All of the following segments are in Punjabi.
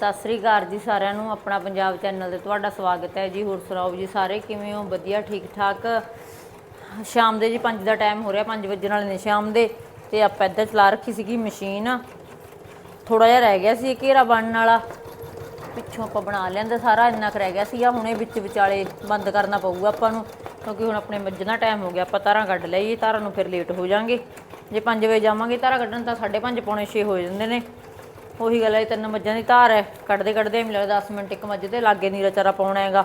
ਸਤਿ ਸ੍ਰੀ ਅਕਾਲ ਜੀ ਸਾਰਿਆਂ ਨੂੰ, ਆਪਣਾ ਪੰਜਾਬ ਚੈਨਲ ਤੇ ਤੁਹਾਡਾ ਸਵਾਗਤ ਹੈ ਜੀ। ਹੋਰ ਸੁਣਾਓ ਜੀ ਸਾਰੇ, ਕਿਵੇਂ ਹੋ? ਵਧੀਆ ਠੀਕ ਠਾਕ ਸ਼ਾਮ ਦੇ ਜੀ 5 ਦਾ ਟਾਈਮ ਹੋ ਰਿਹਾ 5 ਵਜਣ ਵਾਲੇ ਨੇ ਸ਼ਾਮ ਦੇ, ਤੇ ਆਪਾਂ ਇੱਧਰ ਚਲਾ ਰੱਖੀ ਸੀਗੀ ਮਸ਼ੀਨ। ਥੋੜਾ ਜਿਹਾ ਰਹਿ ਗਿਆ ਸੀ ਘੇਰਾ ਬਣਨ ਵਾਲਾ। ਪਿੱਛੋਂ ਆਪਾਂ ਬਣਾ ਲੈਂਦੇ ਸਾਰਾ, ਇੰਨਾ ਕੁ ਰਹਿ ਗਿਆ ਸੀਗਾ। ਹੁਣੇ ਵਿੱਚ ਵਿਚਾਲੇ ਬੰਦ ਕਰਨਾ ਪਊਗਾ ਆਪਾਂ ਨੂੰ, ਕਿਉਂਕਿ ਹੁਣ ਆਪਣੇ ਮੱਝ ਮੱਝਣਾ ਟਾਈਮ ਹੋ ਗਿਆ, ਆਪਾਂ ਤਾਰਾਂ ਕੱਢ ਲਈਏ, ਤਾਰਾਂ ਨੂੰ ਫਿਰ ਲੇਟ ਹੋ ਜਾਾਂਗੇ। ਜੇ 5 ਵਜੇ ਜਾਵਾਂਗੇ, ਤਾਰਾਂ ਕੱਢਣ ਤਾਂ 5:30 ਪੌਣੇ 6 ਹੋ ਜਾਂਦੇ ਨੇ। ਉਹੀ ਗੱਲ ਹੈ, ਤਿੰਨ ਮੱਝਾਂ ਦੀ ਧਾਰ ਹੈ। ਕੱਢਦੇ ਕੱਢਦੇ ਮੈਨੂੰ ਲੱਗਦਾ 10 ਮਿੰਟ ਇੱਕ ਮੱਝ ਦੇ ਲਾਗੇ ਨੀਰਾ ਚਾਰਾ ਪਾਉਣਾ ਹੈਗਾ।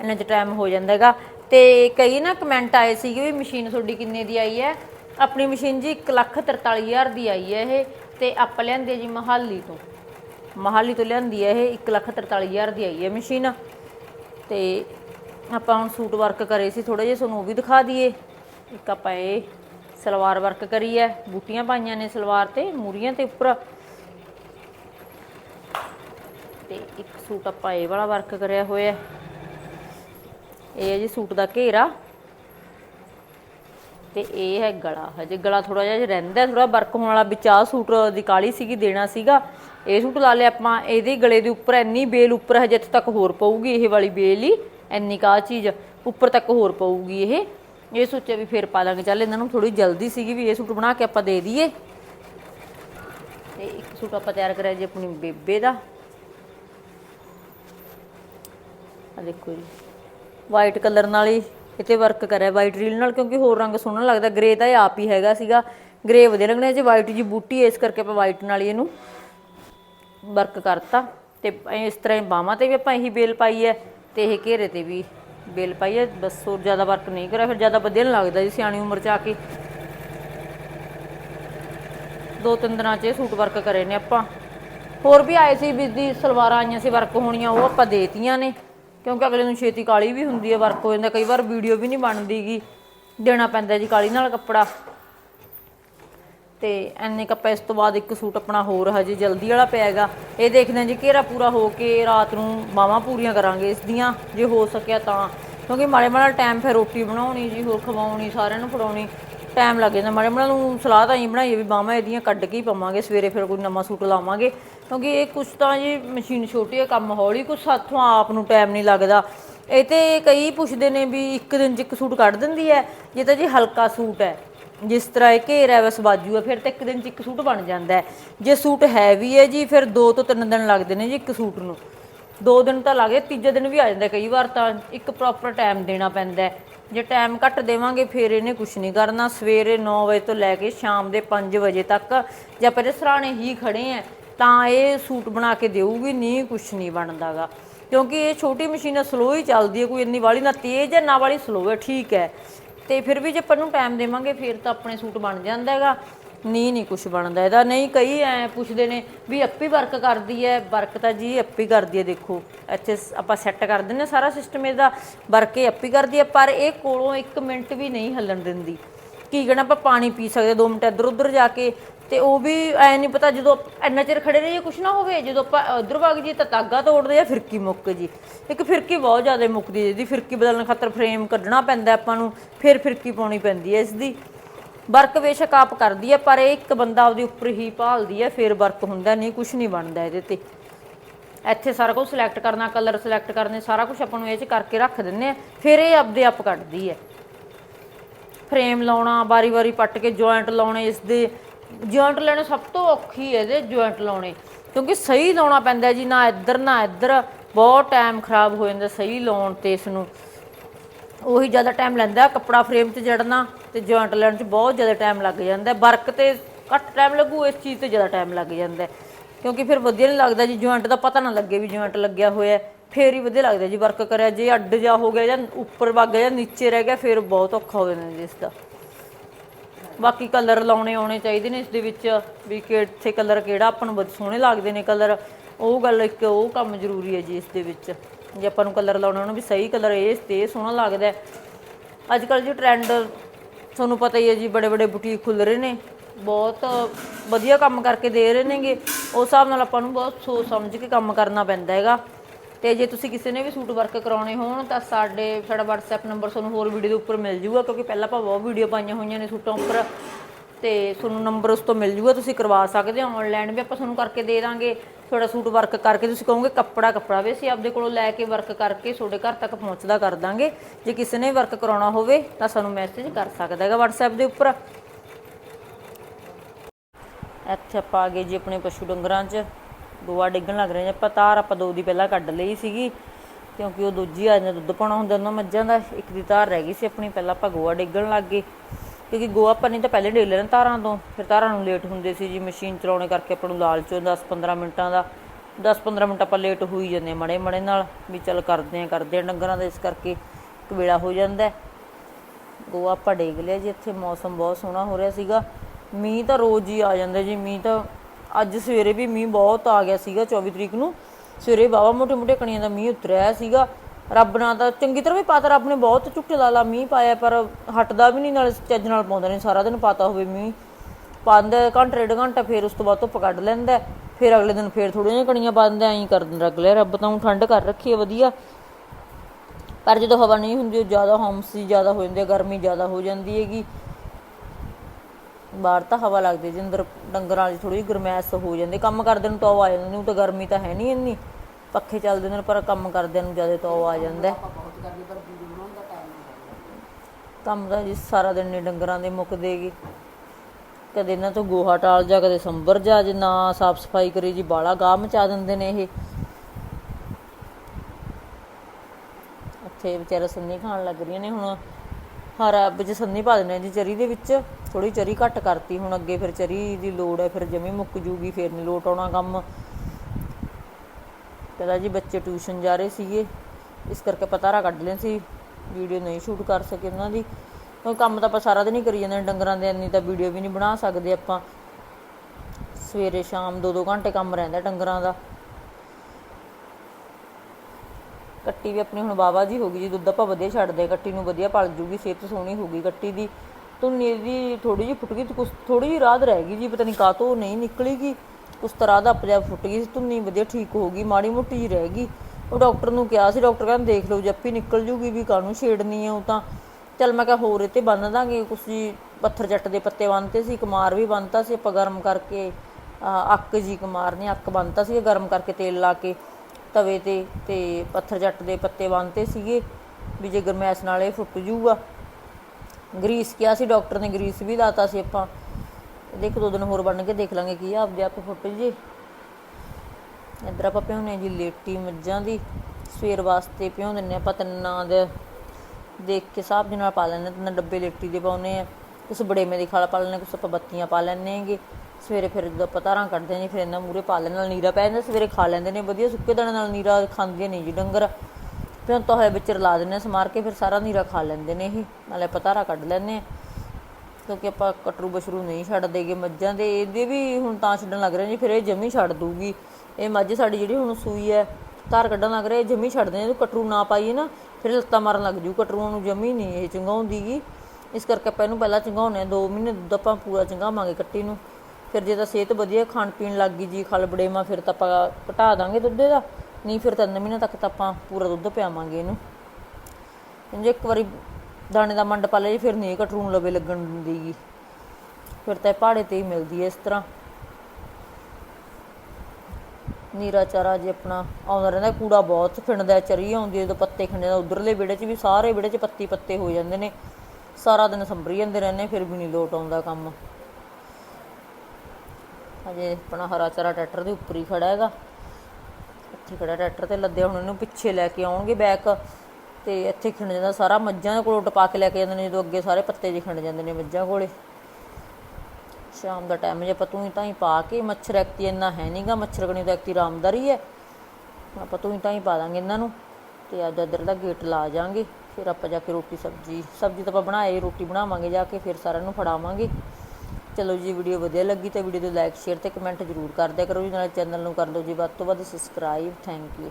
ਇੰਨੇ ਚ ਟਾਈਮ ਹੋ ਜਾਂਦਾ ਹੈਗਾ। ਤੇ ਕਈ ਨਾ ਕਮੈਂਟ ਆਏ ਸੀਗੇ ਵੀ ਮਸ਼ੀਨ ਤੁਹਾਡੀ ਕਿੰਨੇ ਦੀ ਆਈ ਹੈ? ਆਪਣੀ ਮਸ਼ੀਨ ਜੀ 143000 ਦੀ ਆਈ ਹੈ ਇਹ, ਤੇ ਆਪਾਂ ਲਿਆਂਦੇ ਜੀ ਮਹਾਲੀ ਤੋਂ। ਮਹਾਲੀ ਤੋਂ ਲਿਆਂਦੀ ਹੈ ਇਹ 143000 ਦੀ ਆਈ ਹੈ ਮਸ਼ੀਨ ਤੇ ਆਪਾਂ ਹੁਣ ਸੂਟ ਵਰਕ ਕਰੇ ਸੀ ਥੋੜੇ ਜਿਹਾ, ਤੁਹਾਨੂੰ ਉਹ ਵੀ ਦਿਖਾ ਦਈਏ। ਇੱਕ ਆਪਾਂ ਇਹ ਸਲਵਾਰ ਵਰਕ ਕਰੀ ਹੈ। ਬੂਟੀਆਂ ਪਾਈਆਂ ਨੇ ਸਲਵਾਰ ਤੇ, ਮੂਰੀਆਂ ਤੇ ਉੱਪਰ ਤੇ ਇੱਕ ਸੂਟ ਆਪਾਂ ਇਹ ਵਾਲਾ ਵਰਕ ਕਰਿਆ ਹੋਇਆ ਇਹ ਹੈ ਜੀ ਸੂਟ ਦਾ ਘੇਰਾ। ਤੇ ਇਹ ਹੈ ਗਲਾ। ਹਜੇ ਗਲਾ ਥੋੜਾ ਜਿਹਾ ਰਹਿੰਦਾ ਥੋੜਾ ਵਰਕ ਹੋਣ ਵਾਲਾ ਵਿੱਚ ਆਹ ਸੂਟ ਦੀ ਕਾਲੀ ਸੀਗੀ, ਦੇਣਾ ਸੀਗਾ। ਇਹ ਸੂਟ ਲਾ ਲਿਆ ਆਪਾਂ, ਇਹਦੇ ਗਲੇ ਦੇ ਉੱਪਰ ਇੰਨੀ ਬੇਲ ਉੱਪਰ ਹਜੇ ਇੱਥੇ ਤੱਕ ਹੋਰ ਪਊਗੀ ਇਹ ਵਾਲੀ ਬੇਲ ਹੀ, ਇੰਨੀ ਕਾ ਚੀਜ਼ ਉੱਪਰ ਤੱਕ ਹੋਰ ਪਊਗੀ ਇਹ। ਇਹ ਸੋਚਿਆ ਵੀ ਫੇਰ ਪਾ ਲਾਂਗੇ ਚੱਲ ਇਹਨਾਂ ਨੂੰ ਥੋੜੀ ਜਲਦੀ ਸੀਗੀ ਵੀ ਇਹ ਸੂਟ ਬਣਾ ਕੇ ਆਪਾਂ ਦੇ ਦਈਏ। ਤੇ ਇੱਕ ਸੂਟ ਆਪਾਂ ਤਿਆਰ ਕਰਿਆ ਜੀ ਆਪਣੀ ਬੇਬੇ ਦਾ। ਆ ਦੇਖੋ ਜੀ। ਵਾਈਟ ਕਲਰ ਨਾਲ ਹੀ ਇਤੇ ਵਰਕ ਕਰਿਆ ਵਾਈਟ ਰੀਲ ਨਾਲ, ਕਿਉਂਕਿ ਹੋਰ ਰੰਗ ਸੋਹਣਾ ਲੱਗਦਾ। ਗ੍ਰੇ ਤਾਂ ਇਹ ਆਪ ਹੀ ਹੈਗਾ ਸੀਗਾ। ਗ੍ਰੇ ਵਧੀਆ ਲੱਗਣਾ, ਜੇ ਵਾਈਟ ਜੀ ਬੂਟੀ ਇਸ ਕਰਕੇ ਆਪਾਂ ਵਾਈਟ ਨਾਲ ਹੀ ਇਹਨੂੰ ਵਰਕ ਕਰਤਾ। ਤੇ ਇਸ ਤਰ੍ਹਾਂ ਹੀ ਬਾਹਾਂ ਤੇ ਵੀ ਆਪਾਂ ਇਹੀ ਬੇਲ ਪਾਈ ਹੈ, ਤੇ ਇਹ ਘੇਰੇ ਤੇ ਵੀ ਬੇਲ ਪਾਈ ਹੈ। ਬਸ ਹੋਰ ਜ਼ਿਆਦਾ ਵਰਕ ਨਹੀਂ ਕਰਿਆ, ਫਿਰ ਜ਼ਿਆਦਾ ਵਧੀਆ ਨਹੀਂ ਲੱਗਦਾ ਜੀ ਸਿਆਣੀ ਉਮਰ ਚ ਆ ਕੇ। ਦੋ ਤਿੰਨ ਦਿਨਾਂ 'ਚ ਇਹ ਸੂਟ ਵਰਕ ਕਰੇ ਨੇ ਆਪਾਂ। ਹੋਰ ਵੀ ਆਏ ਸੀ ਵੀ ਦੀ ਸਲਵਾਰਾਂ ਆਈਆਂ ਸੀ ਵਰਕ ਹੋਣੀਆਂ, ਉਹ ਆਪਾਂ ਦੇਤੀਆਂ ਨੇ। ਕਿਉਂਕਿ ਅਗਲੇ ਨੂੰ ਛੇਤੀ ਕਾਲੀ ਵੀ ਹੁੰਦੀ ਹੈ, ਵਰਕ ਹੋ ਜਾਂਦਾ, ਕਈ ਵਾਰ ਵੀਡੀਓ ਵੀ ਨਹੀਂ ਬਣਦੀਗੀ, ਦੇਣਾ ਪੈਂਦਾ ਜੀ ਕਾਲੀ ਨਾਲ ਕੱਪੜਾ। ਤੇ ਐਨੇ ਕੱਪਾ ਇਸ ਤੋਂ ਬਾਅਦ ਇੱਕ ਸੂਟ ਆਪਣਾ ਹੋਰ ਹਜੇ ਜਲਦੀ ਵਾਲਾ ਪਿਆ ਹੈਗਾ ਇਹ ਦੇਖਦੇ ਹਾਂ ਜੀ ਘੇਰਾ ਪੂਰਾ ਹੋ ਕੇ ਰਾਤ ਨੂੰ ਬਾਹਾਂ ਪੂਰੀਆਂ ਕਰਾਂਗੇ ਇਸ ਦੀਆਂ, ਜੇ ਹੋ ਸਕਿਆ ਤਾਂ। ਕਿਉਂਕਿ ਮਾੜੇ ਮਾੜਾ ਟਾਈਮ ਫਿਰ ਰੋਟੀ ਬਣਾਉਣੀ ਜੀ, ਹੋਰ ਖਵਾਉਣੀ, ਸਾਰਿਆਂ ਨੂੰ ਫੜਾਉਣੀ ਟਾਈਮ ਲੱਗ ਜਾਂਦਾ। ਮਾੜੇ ਮਾੜਾ ਨੂੰ ਸਲਾਹ ਤਾਂ ਹੀ ਬਣਾਈਏ ਵੀ ਬਾਹਾਂ ਇਹਦੀਆਂ ਕੱਢ ਕੇ ਹੀ ਪਾਵਾਂਗੇ, ਸਵੇਰੇ ਫਿਰ ਕੋਈ ਨਵਾਂ ਸੂਟ ਲਾਵਾਂਗੇ। ਕਿਉਂਕਿ ਇਹ ਕੁਛ ਤਾਂ ਜੀ ਮਸ਼ੀਨ ਛੋਟੀ ਹੈ ਕੰਮ ਹੌਲੀ, ਕੁਛ ਸਾਥੋਂ ਆਪ ਨੂੰ ਟਾਈਮ ਨਹੀਂ ਲੱਗਦਾ। ਇਹ ਤੇ ਕਈ ਪੁੱਛਦੇ ਨੇ ਵੀ ਇੱਕ ਦਿਨ 'ਚ ਇੱਕ ਸੂਟ ਕੱਢ ਦਿੰਦੀ ਹੈ ਜੇ ਤਾਂ ਜੀ ਹਲਕਾ ਸੂਟ ਹੈ ਜਿਸ ਤਰ੍ਹਾਂ ਇਹ ਘੇਰ ਹੈ ਬਸ ਬਾਜੂ ਹੈ ਫਿਰ ਤਾਂ ਇੱਕ ਦਿਨ 'ਚ ਇੱਕ ਸੂਟ ਬਣ ਜਾਂਦਾ ਹੈ ਜੇ ਸੂਟ ਹੈਵੀ ਹੈ ਜੀ, ਫਿਰ ਦੋ ਤੋਂ ਤਿੰਨ ਦਿਨ ਲੱਗਦੇ ਨੇ ਜੀ ਇੱਕ ਸੂਟ ਨੂੰ। ਦੋ ਦਿਨ ਤਾਂ ਲੱਗੇ ਤੀਜੇ ਦਿਨ ਵੀ ਆ ਜਾਂਦਾ ਕਈ ਵਾਰ ਤਾਂ। ਇੱਕ ਪ੍ਰੋਪਰ ਟਾਈਮ ਦੇਣਾ ਪੈਂਦਾ ਜੇ ਟਾਈਮ ਘੱਟ ਦੇਵਾਂਗੇ, ਫਿਰ ਇਹਨੇ ਕੁਝ ਨਹੀਂ ਕਰਨਾ। ਸਵੇਰੇ 9 ਵਜੇ ਤੋਂ ਲੈ ਕੇ ਸ਼ਾਮ ਦੇ 5 ਵਜੇ ਤੱਕ, ਜਾਂ ਆਪਾਂ ਸਰਾਣੇ ਹੀ ਖੜੇ ਆ ਤਾਂ ਇਹ ਸੂਟ ਬਣਾ ਕੇ ਦੇਊਗੀ ਨਹੀਂ ਕੁਛ ਨਹੀਂ ਬਣਦਾਗਾ। ਕਿਉਂਕਿ ਇਹ ਛੋਟੀ ਮਸ਼ੀਨ ਸਲੋ ਹੀ ਚੱਲਦੀ ਹੈ, ਕੋਈ ਇੰਨੀ ਵਾਲੀ ਨਾ ਤੇਜ਼ ਹੈ, ਨਾ ਵਾਲੀ ਸਲੋ ਹੈ, ਠੀਕ ਹੈ। ਤੇ ਫਿਰ ਵੀ ਜੇ ਆਪਾਂ ਨੂੰ ਟਾਈਮ ਦੇਵਾਂਗੇ, ਫਿਰ ਤਾਂ ਆਪਣੇ ਸੂਟ ਬਣ ਜਾਂਦਾ ਹੈਗਾ। ਨਹੀਂ ਨਹੀਂ ਕੁਝ ਬਣਦਾ। ਇਹਦਾ ਨਹੀਂ ਕਈ ਐ ਪੁੱਛਦੇ ਨੇ ਵੀ ਅੱਪੀ ਵਰਕ ਕਰਦੀ ਹੈ ਵਰਕ ਤਾਂ ਜੀ ਅੱਪੀ ਕਰਦੀ ਹੈ, ਦੇਖੋ। ਇੱਥੇ ਆਪਾਂ ਸੈੱਟ ਕਰ ਦਿੰਦੇ ਹਾਂ ਸਾਰਾ ਸਿਸਟਮ ਇਹਦਾ ਵਰਕ ਇਹ ਅੱਪੀ ਕਰਦੀ ਹੈ, ਪਰ ਇਹ ਕੋਲੋਂ 1 ਮਿੰਟ ਵੀ ਨਹੀਂ ਹੱਲਣ ਦਿੰਦੀ। ਕੀ ਕਹਿਣਾ, ਆਪਾਂ ਪਾਣੀ ਪੀ ਸਕਦੇ 2 ਮਿੰਟ ਇੱਧਰ ਉੱਧਰ ਜਾ ਕੇ ਤੇ ਉਹ ਵੀ ਐ ਨਹੀਂ ਪਤਾ ਜਦੋਂ ਇੰਨਾ ਚਿਰ ਖੜੇ ਰਹੀਏ, ਕੁਛ ਨਾ ਹੋਵੇ। ਜਦੋਂ ਆਪਾਂ ਉਧਰ ਵਗ ਜੀ ਤਾਂ ਤਾਗਾ ਤੋੜਦੇ ਆ ਫਿਰਕੀ ਮੁੱਕ ਜੀ? ਇੱਕ ਫਿਰਕੀ ਬਹੁਤ ਜ਼ਿਆਦਾ ਮੁੱਕਦੀ ਜਿਹਦੀ ਫਿਰਕੀ ਬਦਲਣ ਖਾਤਰ ਫਰੇਮ ਕੱਢਣਾ ਪੈਂਦਾ ਆਪਾਂ ਨੂੰ, ਫਿਰ ਫਿਰਕੀ ਪਾਉਣੀ ਪੈਂਦੀ ਹੈ ਇਸ ਦੀ ਵਰਕ ਬੇਸ਼ੱਕ ਆਪ ਕਰਦੀ ਹੈ, ਪਰ ਇਹ ਇੱਕ ਬੰਦਾ ਆਪਦੇ ਉੱਪਰ ਹੀ ਭਾਲਦੀ ਹੈ, ਫਿਰ ਵਰਕ ਹੁੰਦਾ ਨਹੀਂ, ਕੁਛ ਨਹੀਂ ਬਣਦਾ ਇਹਦੇ ਤੇ। ਇੱਥੇ ਸਾਰਾ ਕੁਝ ਸਿਲੈਕਟ ਕਰਨਾ ਕਲਰ ਸਿਲੈਕਟ ਕਰਨੇ, ਸਾਰਾ ਕੁਝ ਆਪਾਂ ਨੂੰ ਇਹ ਚ ਕਰਕੇ ਰੱਖ ਦਿੰਨੇ ਆ, ਫਿਰ ਇਹ ਆਪਦੇ ਆਪ ਕੱਢਦੀ ਹੈ। ਫਰੇਮ ਲਾਉਣਾ, ਵਾਰੀ-ਵਾਰੀ ਪੱਟ ਕੇ ਜੁਆਇੰਟ ਲਾਉਣੇ ਇਸ ਦੇ ਜੁਆਇੰਟ ਲੈਣੇ ਸਭ ਤੋਂ ਔਖੀ ਹੈ ਇਹਦੇ ਜੁਆਇੰਟ ਲਾਉਣੇ। ਕਿਉਂਕਿ ਸਹੀ ਲਾਉਣਾ ਪੈਂਦਾ ਜੀ, ਨਾ ਇੱਧਰ ਨਾ ਇੱਧਰ। ਬਹੁਤ ਟਾਈਮ ਖਰਾਬ ਹੋ ਜਾਂਦਾ ਸਹੀ ਲਾਉਣ ਤੇ ਇਸ ਨੂੰ ਉਹੀ ਜ਼ਿਆਦਾ ਟਾਈਮ ਲੈਂਦਾ ਕੱਪੜਾ ਫਰੇਮ 'ਚ ਜੜਨਾ ਤੇ ਜੁਆਇੰਟ ਲੈਣ 'ਚ ਬਹੁਤ ਜ਼ਿਆਦਾ ਟਾਈਮ ਲੱਗ ਜਾਂਦਾ। ਵਰਕ ਤੇ ਘੱਟ ਟਾਈਮ ਲੱਗੂ, ਇਸ ਚੀਜ਼ ਤੇ ਜ਼ਿਆਦਾ ਟਾਈਮ ਲੱਗ ਜਾਂਦਾ। ਕਿਉਂਕਿ ਫਿਰ ਵਧੀਆ ਨਹੀਂ ਲੱਗਦਾ ਜੀ, ਜੁਆਇੰਟ ਦਾ ਪਤਾ ਨਾ ਲੱਗੇ ਵੀ ਜੁਆਇੰਟ ਲੱਗਿਆ ਹੋਇਆ ਹੈ। ਫੇਰ ਹੀ ਵਧੀਆ ਲੱਗਦਾ ਜੀ, ਵਰਕ ਕਰਿਆ ਜੇ ਅੱਡ ਜਾ ਹੋ ਗਿਆ ਜਾਂ ਉੱਪਰ ਵਗ ਗਿਆ ਜਾਂ ਨੀਚੇ ਰਹਿ ਗਿਆ, ਫਿਰ ਬਹੁਤ ਔਖਾ ਹੋ ਜਾਂਦਾ ਜੀ ਇਸ ਦਾ। ਬਾਕੀ ਕਲਰ ਲਾਉਣੇ ਆਉਣੇ ਚਾਹੀਦੇ ਨੇ ਇਸ ਦੇ ਵਿੱਚ ਵੀ ਕਿੱਥੇ ਕਲਰ ਕਿਹੜਾ ਆਪਾਂ ਨੂੰ ਬਹੁਤ ਸੋਹਣੇ ਲੱਗਦੇ ਨੇ ਕਲਰ। ਉਹ ਗੱਲ ਇੱਕ ਉਹ ਕੰਮ ਜ਼ਰੂਰੀ ਹੈ ਜੀ ਇਸ ਦੇ ਵਿੱਚ। ਜੇ ਆਪਾਂ ਨੂੰ ਕਲਰ ਲਾਉਣਾ ਉਹਨਾਂ ਵੀ ਸਹੀ ਕਲਰ ਇਹ ਤੇ ਇਹ ਸੋਹਣਾ ਲੱਗਦਾ ਅੱਜ ਕੱਲ ਜੀ ਟ੍ਰੈਂਡ ਤੁਹਾਨੂੰ ਪਤਾ ਹੀ ਹੈ ਜੀ ਬੜੇ ਬੜੇ ਬੁਟੀਕ ਖੁੱਲ ਰਹੇ ਨੇ। ਬਹੁਤ ਵਧੀਆ ਕੰਮ ਕਰਕੇ ਦੇ ਰਹੇ ਨੇਗੇ। ਉਸ ਹਿਸਾਬ ਨਾਲ ਆਪਾਂ ਨੂੰ ਬਹੁਤ ਸੋਚ ਸਮਝ ਕੇ ਕੰਮ ਕਰਨਾ ਪੈਂਦਾ ਹੈਗਾ। ਤੇ ਜੇ ਤੁਸੀਂ ਕਿਸੇ ਨੇ ਵੀ ਸੂਟ ਵਰਕ ਕਰਾਉਣੇ ਹੋਣ ਤਾਂ ਸਾਡੇ, ਸਾਡਾ WhatsApp ਨੰਬਰ ਤੁਹਾਨੂੰ ਹੋਰ ਵੀਡੀਓ ਦੇ ਉੱਪਰ ਮਿਲ ਜੂਗਾ, ਕਿਉਂਕਿ ਪਹਿਲਾਂ ਆਪਾਂ ਬਹੁਤ ਵੀਡੀਓ ਪਾਈਆਂ ਹੋਈਆਂ ਨੇ ਸੂਟਾਂ ਉੱਪਰ। ਤੇ ਤੁਹਾਨੂੰ ਨੰਬਰ ਉਸ ਤੋਂ ਮਿਲ ਜੂਗਾ, ਤੁਸੀਂ ਕਰਵਾ ਸਕਦੇ ਹੋ ਆਨਲਾਈਨ ਵੀ ਆਪਾਂ ਤੁਹਾਨੂੰ ਕਰਕੇ ਦੇ ਦਾਂਗੇ। ਤੁਹਾਡਾ ਸੂਟ ਵਰਕ ਕਰਕੇ ਤੁਸੀਂ ਕਹੋਗੇ ਕੱਪੜਾ ਕੱਪੜਾ ਵੀ ਅਸੀਂ ਆਪਦੇ ਕੋਲੋਂ ਲੈ ਕੇ ਵਰਕ ਕਰਕੇ ਤੁਹਾਡੇ ਘਰ ਤੱਕ ਪਹੁੰਚਦਾ ਕਰ ਦਾਂਗੇ। ਜੇ ਕਿਸੇ ਨੇ ਵਰਕ ਕਰਾਉਣਾ ਹੋਵੇ ਤਾਂ ਸਾਨੂੰ ਮੈਸੇਜ ਕਰ ਸਕਦਾ ਹੈਗਾ WhatsApp ਦੇ ਉੱਪਰ। ਇੱਥੇ ਆਪਾਂ ਆ ਗਏ ਜੀ ਆਪਣੇ ਪਸ਼ੂ ਡੰਗਰਾਂ 'ਚ। ਗੋਆ ਡਿੱਗਣ ਲੱਗ ਰਿਹਾ ਨੇ ਆਪਾਂ ਤਾਰ ਆਪਾਂ ਦੋ ਦੀ ਪਹਿਲਾਂ ਕੱਢ ਲਈ ਸੀਗੀ, ਕਿਉਂਕਿ ਉਹ ਦੂਜੀ ਆ ਜਾਂਦਾ ਦੁੱਧ ਪਾਉਣਾ ਹੁੰਦਾ ਉਹਨਾਂ ਮੱਝਾਂ ਦਾ, ਇੱਕ ਦੀ ਤਾਰ ਰਹਿ ਗਈ ਸੀ ਆਪਣੀ, ਪਹਿਲਾਂ ਆਪਾਂ ਗੋਆ ਡਿੱਗਣ ਲੱਗ ਗਏ। ਕਿਉਂਕਿ ਗੋਆ ਆਪਾਂ ਨਹੀਂ ਤਾਂ ਪਹਿਲੇ ਡਿੱਗ ਲੈਣਾ ਤਾਰਾਂ ਤੋਂ, ਫਿਰ ਤਾਰਾਂ ਨੂੰ ਲੇਟ ਹੁੰਦੇ ਸੀ ਜੀ, ਮਸ਼ੀਨ ਚਲਾਉਣੇ ਕਰਕੇ ਆਪਾਂ ਨੂੰ ਲਾਲਚੋਂ 10-15 ਮਿੰਟਾਂ ਦਾ। 10-15 ਮਿੰਟ ਆਪਾਂ ਲੇਟ ਹੋਈ ਜਾਂਦੇ ਹਾਂ ਮੜੇ ਮੜੇ ਨਾਲ, ਵੀ ਚੱਲ ਕਰਦੇ ਆ ਕਰਦੇ ਆ ਡੰਗਰਾਂ ਦਾ ਇਸ ਕਰਕੇ ਇੱਕ ਵੇਲਾ ਹੋ ਜਾਂਦਾ। ਗੋਆ ਆਪਾਂ ਡੇਗ ਲਿਆ ਜੀ, ਇੱਥੇ ਮੌਸਮ ਬਹੁਤ ਸੋਹਣਾ ਹੋ ਰਿਹਾ ਸੀਗਾ। ਮੀਂਹ ਤਾਂ ਰੋਜ਼ ਹੀ ਆ ਜਾਂਦਾ ਜੀ, ਮੀਂਹ ਤਾਂ ਅੱਜ ਸਵੇਰੇ ਵੀ ਮੀਂਹ ਬਹੁਤ ਆ ਗਿਆ ਸੀਗਾ 24 ਤਰੀਕ ਨੂੰ। ਸਵੇਰੇ ਬਾਵਾ ਮੋਟੇ ਮੋਟੇ ਕਣੀਆਂ ਦਾ ਮੀਂਹ ਉਤਰਿਆ ਸੀਗਾ। ਰੱਬ ਨਾਲ ਤਾਂ ਚੰਗੀ ਤਰ੍ਹਾਂ ਵੀ ਪਾਤਾ, ਰੱਬ ਨੇ ਬਹੁਤ ਝੁੱਟੇ ਲਾਲਾ ਮੀਂਹ ਪਾਇਆ, ਪਰ ਹਟਦਾ ਵੀ ਨਹੀਂ, ਨਾਲ ਚੱਜ ਨਾਲ ਪਾਉਂਦੇ ਨੇ, ਸਾਰਾ ਦਿਨ ਪਾਤਾ ਹੋਵੇ ਮੀਂਹ। ਪਾਉਂਦਾ ਘੰਟਾ, ਡੇਢ ਘੰਟਾ ਫਿਰ ਉਸ ਤੋਂ ਬਾਅਦ ਧੁੱਪ ਕੱਢ ਲੈਂਦਾ ਫਿਰ ਅਗਲੇ ਦਿਨ ਫਿਰ ਥੋੜੀਆਂ ਜਿਹੀਆਂ ਕਣੀਆਂ ਪਾ ਦਿੰਦਾ ਐਂ ਕਰ ਦਿੰਦਾ, ਅਗਲੇ ਰੱਬ ਤਾਂ ਊਂ ਠੰਡ ਕਰ ਰੱਖੀ ਹੈ, ਵਧੀਆ। ਪਰ ਜਦੋਂ ਹਵਾ ਨਹੀਂ ਹੁੰਦੀ, ਉਹ ਜ਼ਿਆਦਾ ਹਮਸੀ ਜ਼ਿਆਦਾ ਹੋ ਜਾਂਦੀ ਹੈ, ਗਰਮੀ ਜ਼ਿਆਦਾ ਹੋ ਜਾਂਦੀ ਹੈਗੀ। ਬਾਹਰ ਤਾਂ ਹਵਾ ਲੱਗਦੀ ਜੀ ਅੰਦਰ ਡੰਗਰਾਂ ਵਾਲੀ ਥੋੜੀ ਗਰਮੈਸ਼ ਹੋ ਜਾਂਦੀ, ਕੰਮ ਕਰਦੇ ਨੂੰ ਤਾਂ ਆ ਜਾਂਦੀ ਨਹੀਂ ਤਾਂ ਗਰਮੀ ਤਾਂ ਹੈ ਨਹੀਂ ਇੰਨੀ। ਪੱਖੇ ਚੱਲਦੇ ਨੇ, ਪਰ ਕੰਮ ਕਰਦਿਆਂ ਨੂੰ ਜ਼ਿਆਦਾ ਤਾਂ ਆ ਜਾਂਦਾ ਕੰਮ ਦਾ ਜੀ ਸਾਰਾ ਦਿਨ ਨਹੀਂ ਡੰਗਰਾਂ ਦੇ ਮੁੱਕਦੇਗੀ ਕਦੇ ਇਹਨਾਂ ਤੋਂ ਗੋਹਾ ਟਾਲ ਜਾ, ਕਦੇ ਸੰਭਰ ਜਾ, ਜੇ ਨਾ ਸਾਫ਼ ਸਫ਼ਾਈ ਕਰੀ ਜੀ ਬਾਲਾ ਗਾਹ ਮਚਾ ਦਿੰਦੇ ਨੇ ਇਹ। ਇੱਥੇ ਵਿਚਾਰਾ ਸੰਨੀ ਖਾਣ ਲੱਗ ਰਹੀਆਂ ਨੇ ਹੁਣ। ਹਰਾ ਵਿੱਚ ਸੰਨੀ ਪਾ ਦਿੰਦੇ ਆ ਜੀ, ਚਰੀ ਦੇ ਵਿੱਚ ਥੋੜੀ ਚਰੀ ਘੱਟ ਕਰਤੀ, ਹੁਣ ਅੱਗੇ ਫਿਰ ਚਰੀ ਦੀ ਲੋੜ ਹੈ, ਫਿਰ ਜਮੀ ਮੁੱਕ ਜੂਗੀ, ਫਿਰ ਨਹੀਂ ਲੋਟ ਆਉਣਾ ਕੰਮ। ਕਹਿੰਦਾ ਜੀ ਬੱਚੇ ਟਿਊਸ਼ਨ ਜਾ ਰਹੇ ਸੀਗੇ, ਇਸ ਕਰਕੇ ਪਤਾਰਾ ਕੱਢ ਲਿਆ ਸੀ, ਵੀਡੀਓ ਨਹੀਂ ਸ਼ੂਟ ਕਰ ਸਕੇ ਉਹਨਾਂ ਦੀ। ਕੋਈ ਕੰਮ ਤਾਂ ਆਪਾਂ ਸਾਰਾ ਦਿਨ ਹੀ ਕਰੀ ਜਾਂਦੇ ਡੰਗਰਾਂ ਦੇ ਇੰਨੀ ਤਾਂ ਵੀਡੀਓ ਵੀ ਨਹੀਂ ਬਣਾ ਸਕਦੇ ਆਪਾਂ। ਸਵੇਰੇ ਸ਼ਾਮ ਦੋ ਦੋ ਘੰਟੇ ਕੰਮ ਰਹਿੰਦਾ ਡੰਗਰਾਂ ਦਾ। ਕੱਟੀ ਵੀ ਆਪਣੀ ਹੁਣ ਬਾਬਾ ਜੀ ਹੋ ਗਈ ਜੀ, ਦੁੱਧ ਆਪਾਂ ਵਧੀਆ ਛੱਡਦੇ ਕੱਟੀ ਨੂੰ ਵਧੀਆ ਪਲ ਜੂਗੀ, ਸਿਹਤ ਸੋਹਣੀ ਹੋ ਗਈ ਕੱਟੀ ਦੀ। ਧੁੰਨੀ ਦੀ ਥੋੜੀ ਜਿਹੀ ਫੁੱਟ ਗਈ, ਤੇ ਕੁਛ ਥੋੜੀ ਜਿਹੀ ਰਾਤ ਰਹਿ ਗਈ ਜੀ, ਪਤਾ ਨਹੀਂ ਕਾਹਤੋਂ ਨਹੀਂ ਨਿਕਲੀਗੀ ਉਸ ਤਰ੍ਹਾਂ ਦਾ ਆਪਜਾ ਫੁੱਟ ਗਈ ਸੀ, ਧੁੰਨੀ ਵਧੀਆ ਠੀਕ ਹੋ ਗਈ, ਮਾੜੀ ਮੋਟੀ ਜਿਹੀ ਰਹਿ ਗਈ। ਉਹ ਡਾਕਟਰ ਨੂੰ ਕਿਹਾ ਸੀ, ਡਾਕਟਰ ਕਹਿੰਦਾ ਦੇਖ ਲਓ ਜੱਪੀ ਨਿਕਲ ਜੂਗੀ ਵੀ ਕਾਹਨੂੰ ਛੇੜਨੀ ਹੈ ਉਹ ਤਾਂ। ਚੱਲ ਮੈਂ ਕਿਹਾ ਹੋਰ ਇਹ ਤੇ ਬੰਨ ਦਾਂਗੇ, ਕੁਛ ਜੀ ਪੱਥਰ ਜੱਟ ਦੇ ਪੱਤੇ ਬੰਨਤੇ ਸੀ ਕੁਮਾਰ ਵੀ ਬੰਨਤਾ ਸੀ, ਆਪਾਂ ਗਰਮ ਕਰਕੇ ਅੱਕ ਜੀ ਕੁਮਾਰ ਨੇ ਅੱਕ ਬੰਨਤਾ ਸੀ, ਗਰਮ ਕਰਕੇ ਤੇਲ ਲਾ ਕੇ। ਤਵੇ ਤੇ ਤੇ ਪੱਥਰ ਜੱਟ ਦੇ ਪੱਤੇ ਬੰਨਤੇ ਸੀਗੇ ਵੀ ਜੇ ਗਰਮੈਸ਼ ਨਾਲ ਇਹ ਫੁੱਟ ਜੂਗਾ। ਗਰੀਸ ਕਿਹਾ ਸੀ ਡਾਕਟਰ ਨੇ ਗਰੀਸ ਵੀ ਲਾਤਾ ਸੀ ਆਪਾਂ। ਦੇਖ ਦੋ ਦਿਨ ਹੋਰ ਬੰਨ ਕੇ ਦੇਖ ਲਾਂਗੇ ਕੀ ਆ ਆਪਦੇ ਆਪ ਫੁੱਟ ਜੇ। ਇੱਧਰ ਆਪਾਂ ਭਿਉਂਦੇ ਜੀ ਲੇਟੀ ਮੱਝਾਂ ਦੀ। ਸਵੇਰ ਵਾਸਤੇ ਭਿਉਂ ਦਿੰਨੇ ਆਪਾਂ ਤਿੰਨਾਂ ਦੇ ਦੇਖ ਕੇ ਹਿਸਾਬ ਦੇ ਨਾਲ ਪਾ ਲੈਂਦੇ ਹਾਂ, ਤਿੰਨ ਡੱਬੇ ਲੇਟੀ ਦੇ ਪਾਉਨੇ ਆ ਕੁਛ ਬੜੇਵੇਂ ਦੀ ਖਾਲ ਪਾ ਲੈਂਦੇ ਕੁਛ ਆਪਾਂ ਬੱਤੀਆਂ ਪਾ ਲੈਂਦੇ ਹੈਗੇ। ਸਵੇਰੇ ਫਿਰ ਜਦੋਂ ਆਪਾਂ ਧਾਰਾਂ ਕੱਢਦੇ ਹਾਂ ਜੀ ਫਿਰ ਇਹਨਾਂ ਮੂਰੇ ਪਾ ਲੈਣ ਨਾਲ ਨੀਰਾ ਪੈ ਜਾਂਦਾ, ਸਵੇਰੇ ਖਾ ਲੈਂਦੇ ਨੇ, ਵਧੀਆ ਸੁੱਕੇ ਦਾਣੇ ਨਾਲ ਨੀਰਾ ਖਾਂਦੇ ਨੇ ਜੀ, ਡੰਗਰ। ਫਿਰ ਤਾਂ ਹੋਇਆ ਵਿੱਚ ਰਲਾ ਦਿੰਦੇ ਹਾਂ, ਸਮਾਰ ਕੇ ਫਿਰ ਸਾਰਾ ਨੀਰਾ ਖਾ ਲੈਂਦੇ ਨੇ ਇਹ, ਨਾਲੇ ਆਪਾਂ ਧਾਰਾਂ ਕੱਢ ਲੈਂਦੇ ਹਾਂ। ਕਿਉਂਕਿ ਆਪਾਂ ਕਟਰੂ ਬਸ਼ਰੂ ਨਹੀਂ ਛੱਡਦੇਗੇ ਮੱਝਾਂ ਦੇ, ਇਹਦੇ ਵੀ ਹੁਣ ਤਾਂ ਛੱਡਣ ਲੱਗ ਰਹੇ ਜੀ ਫਿਰ ਇਹ ਜਮੀ ਛੱਡ ਦੂਗੀ। ਇਹ ਮੱਝ ਸਾਡੀ ਜਿਹੜੀ ਹੁਣ ਸੂਈ ਹੈ, ਧਾਰ ਕੱਢਣ ਲੱਗ ਰਿਹਾ, ਇਹ ਜਮੀ ਛੱਡਦੇ ਨੇ ਕਟਰੂ ਨਾ ਪਾਈਏ ਨਾ, ਫਿਰ ਲੱਤਾਂ ਮਾਰਨ ਲੱਗ ਜੂ, ਕਟਰੂਆਂ ਨੂੰ ਜਮੀ ਨਹੀਂ ਇਹ ਚੰਗਾਉਂਦੀਗੀ ਇਸ ਕਰਕੇ ਆਪਾਂ ਇਹਨੂੰ ਪਹਿਲਾਂ ਚੰਗਾਉਣੇ ਆ 2 ਮਹੀਨੇ ਦੁੱਧ ਆਪਾਂ ਪੂਰਾ ਚੰਗਾਵਾਂਗੇ ਕੱਟੀ ਨੂੰ। ਫਿਰ ਜੇ ਤਾਂ ਸਿਹਤ ਵਧੀਆ, ਖਾਣ ਪੀਣ ਲੱਗ ਗਈ, ਜੀ ਖਲ ਬੜੇਮਾ ਫਿਰ ਤਾਂ ਆਪਾਂ ਘਟਾ ਦਾਂਗੇ ਦੁੱਧ ਦਾ ਨਹੀਂ ਫਿਰ ਤਿੰਨ ਮਹੀਨੇ ਤੱਕ ਤਾਂ ਆਪਾਂ ਪੂਰਾ ਦੁੱਧ ਪਿਆਵਾਂਗੇ ਇਹਨੂੰ। ਜੇ ਇੱਕ ਵਾਰੀ ਦਾਣੇ ਦਾ ਮੰਡ ਪਾ ਲਿਆ ਜੀ ਫਿਰ ਨਹੀਂ ਕਟਰੂ ਲਵੇ ਲੱਗਣ ਦਿੰਦੀਗੀ ਫਿਰ ਤਾਂ ਇਹ ਪਹਾੜੇ ਤੇ ਹੀ ਮਿਲਦੀ ਹੈ ਇਸ ਤਰ੍ਹਾਂ। ਨੀਰਾ ਚਾਰਾ ਜੇ ਆਪਣਾ ਆਉਂਦਾ ਰਹਿੰਦਾ, ਕੂੜਾ ਬਹੁਤ ਫਿੰਡਦਾ ਚਰੀ ਆਉਂਦੀ ਜਦੋਂ ਪੱਤੇ ਖਿੰਡੇ ਦਾ ਉਧਰਲੇ ਵਿਹੜੇ 'ਚ ਵੀ ਸਾਰੇ ਵਿਹੜੇ 'ਚ ਪੱਤੀ ਪੱਤੇ ਹੋ ਜਾਂਦੇ ਨੇ। ਸਾਰਾ ਦਿਨ ਸੰਭਰੀ ਜਾਂਦੇ ਰਹਿੰਦੇ, ਫਿਰ ਵੀ ਨਹੀਂ ਲੋਟ ਆਉਂਦਾ ਕੰਮ। ਅਜੇ ਆਪਣਾ ਹਰਾ ਚਾਰਾ ਟਰੈਕਟਰ ਦੇ ਉੱਪਰ ਹੀ ਖੜਾ ਹੈਗਾ। ਇੱਥੇ ਖੜਾ ਟਰੈਕਟਰ ਤੇ ਲੱਦਿਆ ਹੁਣ ਇਹਨੂੰ ਪਿੱਛੇ ਲੈ ਕੇ ਆਉਣਗੇ ਬੈਕ ਤੇ ਇੱਥੇ ਖਿੰਡ ਜਾਂਦਾ ਸਾਰਾ, ਮੱਝਾਂ ਦੇ ਕੋਲ ਟਪਾ ਕੇ ਲੈ ਕੇ ਜਾਂਦੇ ਨੇ, ਜਦੋਂ ਅੱਗੇ ਸਾਰੇ ਪੱਤੇ ਜਿਹੇ ਖਿੰਡ ਜਾਂਦੇ ਨੇ ਮੱਝਾਂ ਕੋਲੇ। ਸ਼ਾਮ ਦਾ ਟਾਈਮ ਜੇ ਪਤੂ ਹੀ ਤਾਂ ਹੀ ਪਾ ਕੇ ਮੱਛਰ ਐਕਤੀ ਇੰਨਾ ਹੈ ਨਹੀਂਗਾ ਮੱਛਰ ਕਣੀ ਤਾਂ ਐਕਤੀ ਆਰਾਮਦਾਰੀ ਹੈ। ਆਪਾਂ ਤੂੰ ਹੀ ਤਾਂ ਹੀ ਪਾ ਦਾਂਗੇ ਇਹਨਾਂ ਨੂੰ, ਤੇ ਅੱਜ ਇੱਧਰ ਦਾ ਗੇਟ ਲਾ ਜਾਾਂਗੇ। ਫਿਰ ਆਪਾਂ ਜਾ ਕੇ ਰੋਟੀ ਸਬਜ਼ੀ ਸਬਜ਼ੀ ਤਾਂ ਆਪਾਂ ਬਣਾਏ, ਰੋਟੀ ਬਣਾਵਾਂਗੇ ਜਾ ਕੇ, ਫਿਰ ਸਾਰਿਆਂ ਨੂੰ ਫੜਾਵਾਂਗੇ। ਚਲੋ ਜੀ ਵੀਡੀਓ ਵਧੀਆ ਲੱਗੀ ਤਾਂ ਵੀਡੀਓ ਨੂੰ ਲਾਈਕ ਸ਼ੇਅਰ ਤੇ ਕਮੈਂਟ ਜ਼ਰੂਰ ਕਰ ਦਿਆ ਕਰੋ ਜੀ। ਨਾਲ ਚੈਨਲ ਨੂੰ ਕਰ ਲਓ ਜੀ। ਵੱਧ ਤੋਂ ਵੱਧ ਸਬਸਕ੍ਰਾਈਬ ਥੈਂਕ ਯੂ